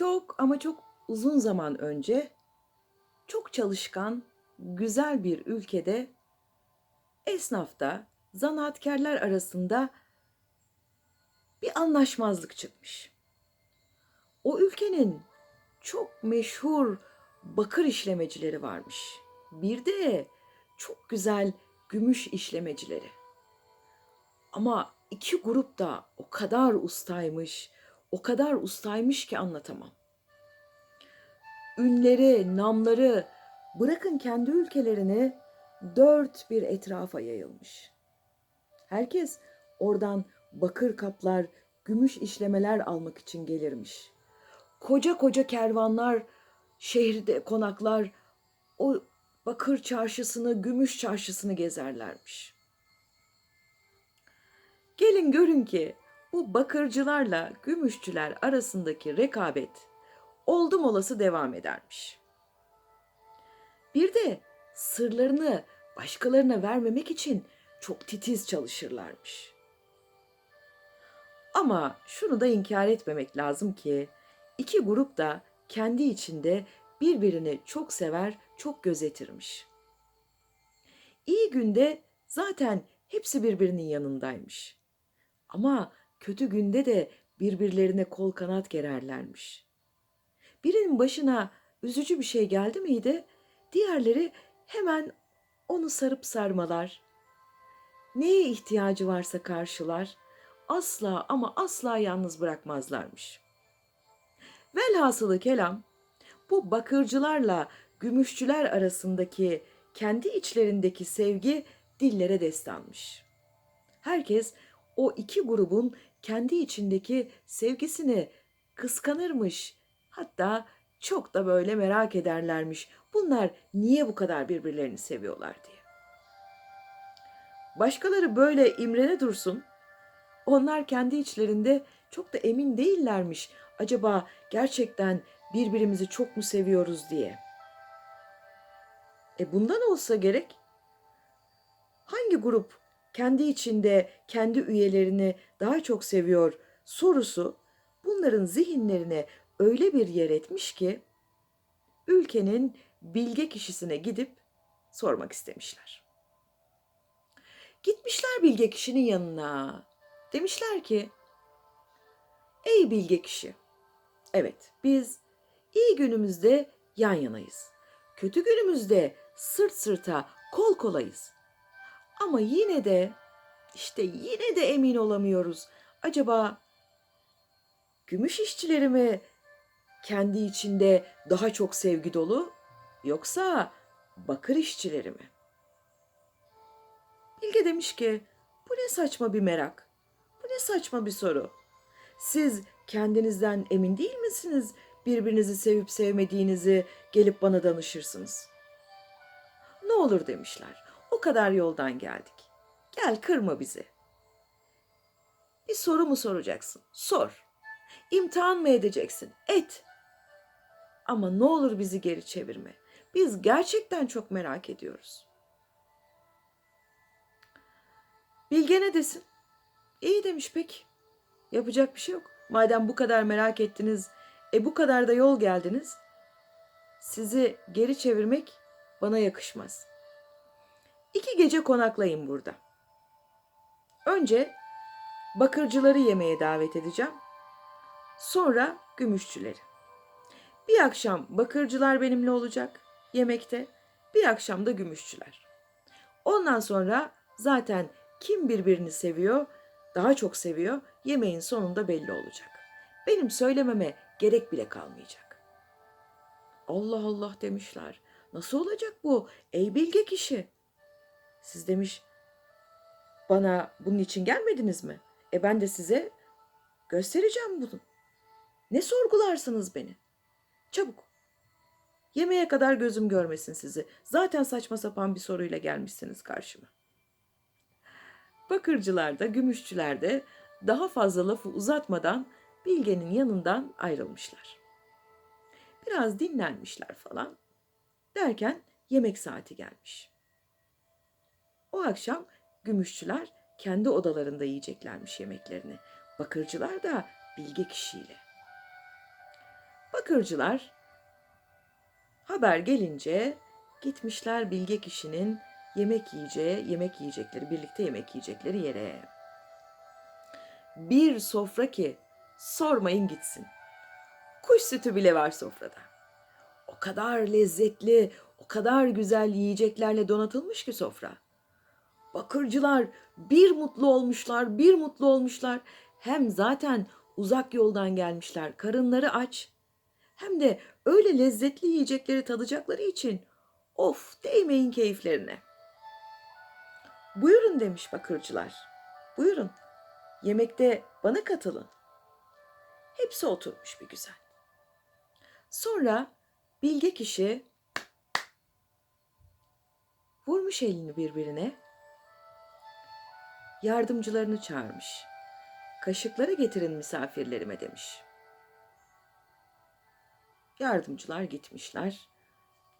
Çok ama çok uzun zaman önce çok çalışkan, güzel bir ülkede esnafta, zanaatkarlar arasında bir anlaşmazlık çıkmış. O ülkenin çok meşhur bakır işlemecileri varmış. Bir de çok güzel gümüş işlemecileri. Ama iki grup da o kadar ustaymış, o kadar ustaymış ki anlatamam. Ünleri, namları bırakın kendi ülkelerini dört bir etrafa yayılmış. Herkes oradan bakır kaplar, gümüş işlemeler almak için gelirmiş. Koca koca kervanlar, şehirde konaklar o bakır çarşısını, gümüş çarşısını gezerlermiş. Gelin görün ki bu bakırcılarla gümüşçüler arasındaki rekabet oldum olası devam edermiş. Bir de sırlarını başkalarına vermemek için çok titiz çalışırlarmış. Ama şunu da inkar etmemek lazım ki iki grup da kendi içinde birbirini çok sever, çok gözetirmiş. İyi günde zaten hepsi birbirinin yanındaymış. Ama kötü günde de birbirlerine kol kanat gererlermiş. Birinin başına üzücü bir şey geldi miydi, diğerleri hemen onu sarıp sarmalar. Neye ihtiyacı varsa karşılar, asla ama asla yalnız bırakmazlarmış. Velhasılı kelam, bu bakırcılarla gümüşçüler arasındaki kendi içlerindeki sevgi dillere destanmış. Herkes o iki grubun kendi içindeki sevgisini kıskanırmış. Hatta çok da böyle merak ederlermiş. Bunlar niye bu kadar birbirlerini seviyorlar diye. Başkaları böyle imrene dursun. Onlar kendi içlerinde çok da emin değillermiş. Acaba gerçekten birbirimizi çok mu seviyoruz diye. E bundan olsa gerek. Hangi grup kendi içinde kendi üyelerini daha çok seviyor sorusu bunların zihinlerine öyle bir yer etmiş ki ülkenin bilge kişisine gidip sormak istemişler. Gitmişler bilge kişinin yanına. Demişler ki: "Ey bilge kişi, evet biz iyi günümüzde yan yanayız. Kötü günümüzde sırt sırta, kol kolayız. Ama yine de işte yine de emin olamıyoruz. Acaba gümüş işçileri mi kendi içinde daha çok sevgi dolu yoksa bakır işçileri mi? Bilge demiş ki bu ne saçma bir merak. Bu ne saçma bir soru. Siz kendinizden emin değil misiniz birbirinizi sevip sevmediğinizi gelip bana danışırsınız. Ne olur demişler. O kadar yoldan geldik. Gel kırma bizi. Bir soru mu soracaksın? Sor. İmtihan mı edeceksin? Et. Ama ne olur bizi geri çevirme. Biz gerçekten çok merak ediyoruz. Bilge ne desin? İyi demiş pek. Yapacak bir şey yok. Madem bu kadar merak ettiniz, e bu kadar da yol geldiniz. Sizi geri çevirmek bana yakışmaz. İki gece konaklayın burada. Önce bakırcıları yemeğe davet edeceğim. Sonra gümüşçüleri. Bir akşam bakırcılar benimle olacak yemekte, bir akşam da gümüşçüler. Ondan sonra zaten kim birbirini seviyor, daha çok seviyor, yemeğin sonunda belli olacak. Benim söylememe gerek bile kalmayacak. Allah Allah demişler. Nasıl olacak bu ey bilge kişi? Siz demiş bana bunun için gelmediniz mi? E ben de size göstereceğim bunu. Ne sorgularsınız beni? Çabuk. Yemeğe kadar gözüm görmesin sizi. Zaten saçma sapan bir soruyla gelmişsiniz karşıma. Bakırcılar da, gümüşçüler de daha fazla lafı uzatmadan Bilge'nin yanından ayrılmışlar. Biraz dinlenmişler falan. Derken yemek saati gelmiş. O akşam gümüşçüler kendi odalarında yiyeceklermiş yemeklerini. Bakırcılar da bilge kişiyle. Bakırcılar haber gelince gitmişler bilge kişinin yemek yiyeceği, yemek yiyecekleri, birlikte yemek yiyecekleri yere. Bir sofra ki sormayın gitsin. Kuş sütü bile var sofrada. O kadar lezzetli, o kadar güzel yiyeceklerle donatılmış ki sofra. Bakırcılar bir mutlu olmuşlar, bir mutlu olmuşlar. Hem zaten uzak yoldan gelmişler, karınları aç. Hem de öyle lezzetli yiyecekleri tadacakları için of değmeyin keyiflerine. Buyurun demiş bakırcılar. Buyurun. Yemekte bana katılın. Hepsi oturmuş bir güzel. Sonra bilge kişi vurmuş elini birbirine. Yardımcılarını çağırmış. Kaşıkları getirin misafirlerime demiş. Yardımcılar gitmişler.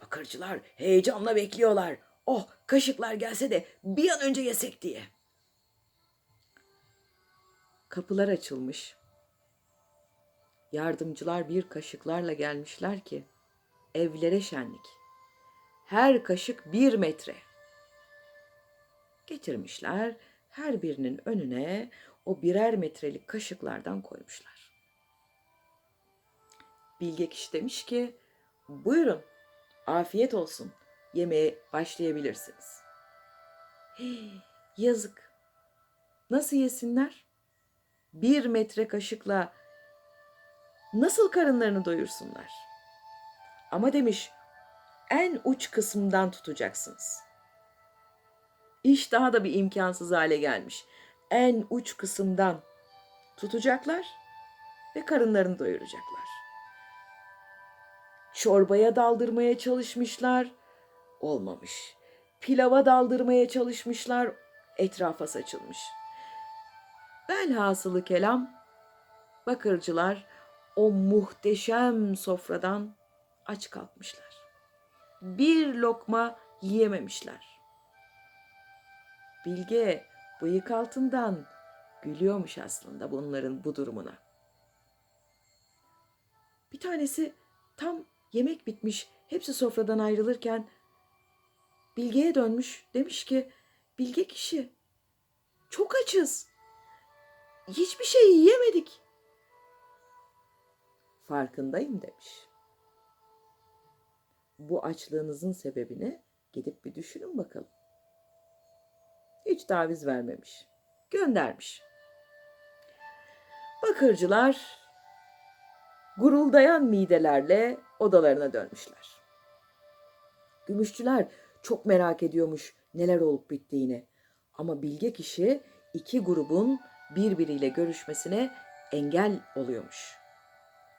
Bakırcılar heyecanla bekliyorlar. Oh kaşıklar gelse de bir an önce yesek diye. Kapılar açılmış. Yardımcılar bir kaşıklarla gelmişler ki evlere şenlik. Her kaşık bir metre. Getirmişler her birinin önüne o birer metrelik kaşıklardan koymuşlar. Bilge kişi demiş ki buyurun afiyet olsun yemeğe başlayabilirsiniz. Yazık. Nasıl yesinler? Bir metre kaşıkla nasıl karınlarını doyursunlar? Ama demiş en uç kısmından tutacaksınız. İş daha da bir imkansız hale gelmiş. En uç kısımdan tutacaklar ve karınlarını doyuracaklar. Çorbaya daldırmaya çalışmışlar, olmamış. Pilava daldırmaya çalışmışlar, etrafa saçılmış. Velhasılı kelam, bakırcılar o muhteşem sofradan aç kalkmışlar. Bir lokma yiyememişler. Bilge bıyık altından gülüyormuş aslında bunların bu durumuna. Bir tanesi tam yemek bitmiş, hepsi sofradan ayrılırken Bilge'ye dönmüş. Demiş ki, Bilge kişi, çok açız. Hiçbir şey yiyemedik. Farkındayım demiş. Bu açlığınızın sebebini gidip bir düşünün bakalım. Hiç taviz vermemiş. Göndermiş. Bakırcılar guruldayan midelerle odalarına dönmüşler. Gümüşçüler çok merak ediyormuş neler olup bittiğini. Ama bilge kişi iki grubun birbiriyle görüşmesine engel oluyormuş.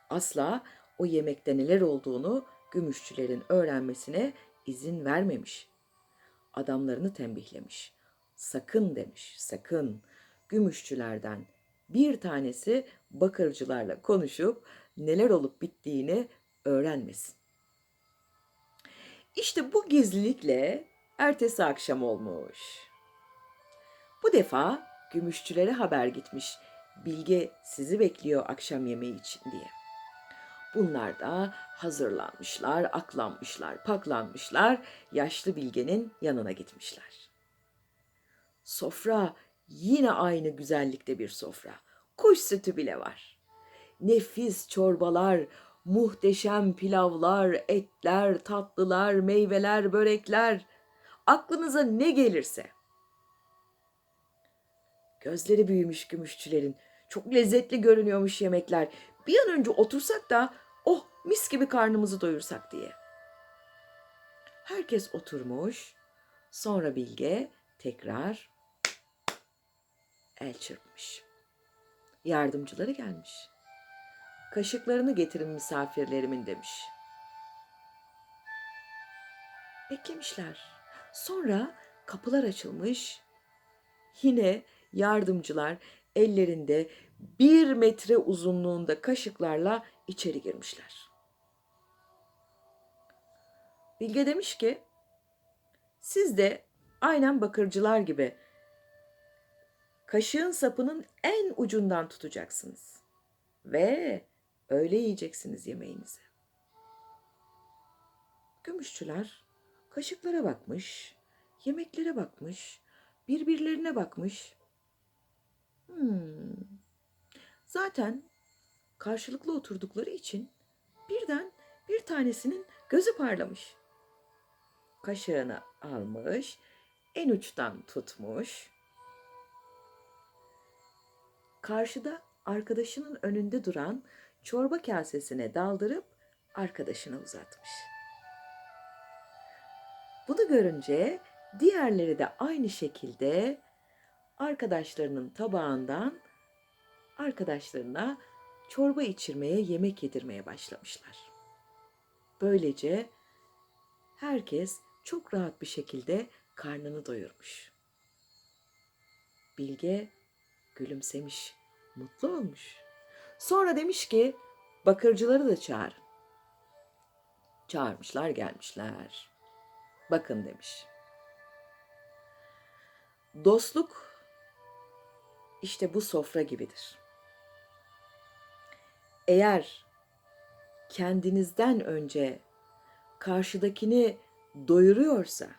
Asla o yemekte neler olduğunu gümüşçülerin öğrenmesine izin vermemiş. Adamlarını tembihlemiş. Sakın demiş, sakın. Gümüşçülerden bir tanesi bakırcılarla konuşup neler olup bittiğini öğrenmesin. İşte bu gizlilikle ertesi akşam olmuş. Bu defa gümüşçülere haber gitmiş. Bilge sizi bekliyor akşam yemeği için diye. Bunlar da hazırlanmışlar, aklanmışlar, paklanmışlar. Yaşlı Bilge'nin yanına gitmişler. Sofra yine aynı güzellikte bir sofra. Kuş sütü bile var. Nefis çorbalar, muhteşem pilavlar, etler, tatlılar, meyveler, börekler. Aklınıza ne gelirse. Gözleri büyümüş gümüşçülerin. Çok lezzetli görünüyormuş yemekler. Bir an önce otursak da oh mis gibi karnımızı doyursak diye. Herkes oturmuş. Sonra Bilge tekrar el çırpmış. Yardımcıları gelmiş. Kaşıklarını getirin misafirlerimin demiş. Beklemişler. Sonra kapılar açılmış. Yine yardımcılar ellerinde bir metre uzunluğunda kaşıklarla içeri girmişler. Bilge demiş ki, siz de aynen bakırcılar gibi kaşığın sapının en ucundan tutacaksınız. Ve Öyle yiyeceksiniz yemeğinizi. Gümüşçüler kaşıklara bakmış, yemeklere bakmış, birbirlerine bakmış. Hmm. Zaten karşılıklı oturdukları için birden bir tanesinin gözü parlamış. Kaşığını almış, en uçtan tutmuş. Karşıda arkadaşının önünde duran çorba kasesine daldırıp arkadaşına uzatmış. Bunu görünce diğerleri de aynı şekilde arkadaşlarının tabağından arkadaşlarına çorba içirmeye, yemek yedirmeye başlamışlar. Böylece herkes çok rahat bir şekilde karnını doyurmuş. Bilge gülümsemiş, mutlu olmuş. Sonra demiş ki bakırcıları da çağırın. Çağırmışlar gelmişler. Bakın demiş. Dostluk işte bu sofra gibidir. Eğer kendinizden önce karşıdakini doyuruyorsa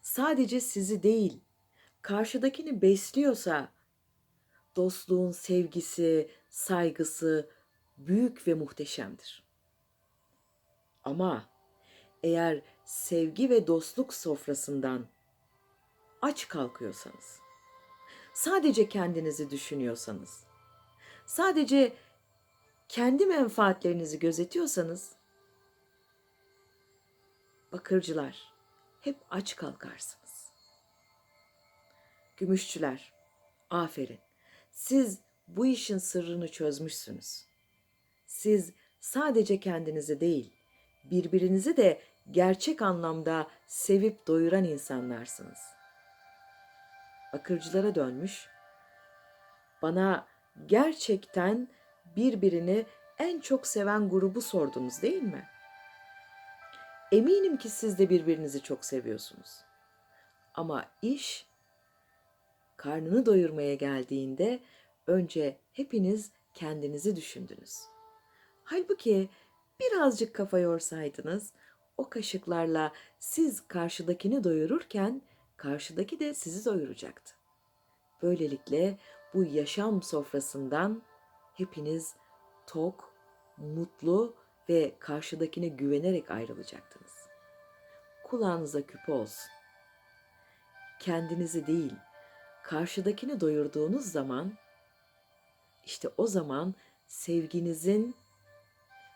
sadece sizi değil karşıdakini besliyorsa dostluğun sevgisi, saygısı büyük ve muhteşemdir. Ama eğer sevgi ve dostluk sofrasından aç kalkıyorsanız, sadece kendinizi düşünüyorsanız, sadece kendi menfaatlerinizi gözetiyorsanız, bakırcılar hep aç kalkarsınız. Gümüşçüler, aferin. Siz bu işin sırrını çözmüşsünüz. Siz sadece kendinizi değil, birbirinizi de gerçek anlamda sevip doyuran insanlarsınız. Bakırcılara dönmüş. Bana gerçekten birbirini en çok seven grubu sordunuz değil mi? Eminim ki siz de birbirinizi çok seviyorsunuz. Ama iş karnını doyurmaya geldiğinde önce hepiniz kendinizi düşündünüz. Halbuki birazcık kafa yorsaydınız o kaşıklarla siz karşıdakini doyururken karşıdaki de sizi doyuracaktı. Böylelikle bu yaşam sofrasından hepiniz tok, mutlu ve karşıdakine güvenerek ayrılacaktınız. Kulağınıza küpe olsun. Kendinizi değil, karşıdakini doyurduğunuz zaman işte o zaman sevginizin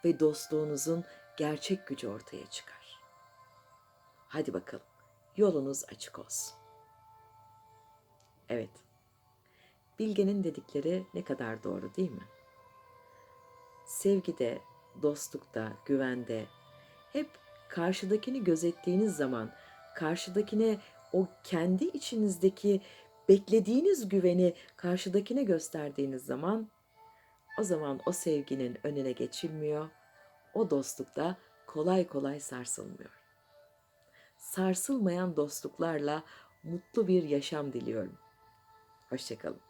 ve dostluğunuzun gerçek gücü ortaya çıkar. Hadi bakalım. Yolunuz açık olsun. Evet. Bilge'nin dedikleri ne kadar doğru değil mi? Sevgide, dostlukta, güvende hep karşıdakini gözettiğiniz zaman karşıdakine o kendi içinizdeki beklediğiniz güveni karşıdakine gösterdiğiniz zaman o zaman o sevginin önüne geçilmiyor. O dostlukta kolay kolay sarsılmıyor. Sarsılmayan dostluklarla mutlu bir yaşam diliyorum. Hoşçakalın.